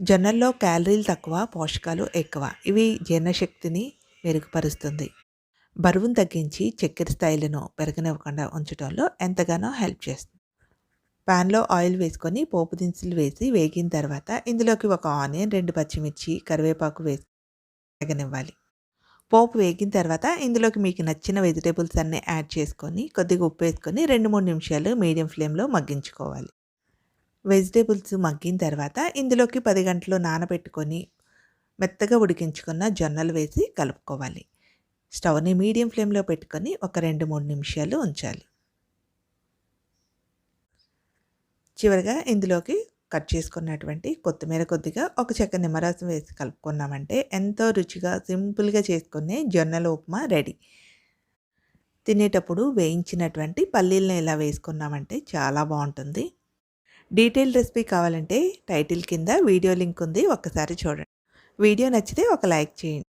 జొన్నల్లో క్యాలరీలు తక్కువ పోషకాలు ఎక్కువ. ఇవి జీర్ణశక్తిని మెరుగుపరుస్తుంది. బరువును తగ్గించి చక్కెర స్థాయిలను పెరగనివ్వకుండా ఉంచడంలో ఎంతగానో హెల్ప్ చేస్తుంది. ప్యాన్లో ఆయిల్ వేసుకొని పోపు దినుసులు వేసి వేగిన తర్వాత ఇందులోకి ఒక ఆనియన్ రెండు పచ్చిమిర్చి కరివేపాకు వేసి వేగనివ్వాలి. పోపు వేగిన తర్వాత ఇందులోకి మీకు నచ్చిన వెజిటేబుల్స్ అన్నీ యాడ్ చేసుకొని కొద్దిగా ఉప్పు వేసుకొని రెండు మూడు నిమిషాలు మీడియం ఫ్లేమ్లో మగ్గించుకోవాలి. వెజిటేబుల్స్ మగ్గిన తర్వాత ఇందులోకి పది గంటలు నానబెట్టుకొని మెత్తగా ఉడికించుకున్న జొన్నలు వేసి కలుపుకోవాలి. స్టవ్ని మీడియం ఫ్లేమ్లో పెట్టుకొని ఒక రెండు మూడు నిమిషాలు ఉంచాలి. చివరిగా ఇందులోకి కట్ చేసుకున్నటువంటి కొత్తిమీర కొద్దిగా ఒక చెక్క నిమ్మరసం వేసి కలుపుకున్నామంటే ఎంతో రుచిగా సింపుల్గా చేసుకునే జొన్నల ఉప్మా రెడీ. తినేటప్పుడు వేయించినటువంటి పల్లీలను ఇలా వేసుకున్నామంటే చాలా బాగుంటుంది. డీటెయిల్ రెసిపీ కావాలంటే టైటిల్ కింద వీడియో లింక్ ఉంది ఒక్కసారి చూడండి. వీడియో నచ్చితే ఒక లైక్ చేయండి.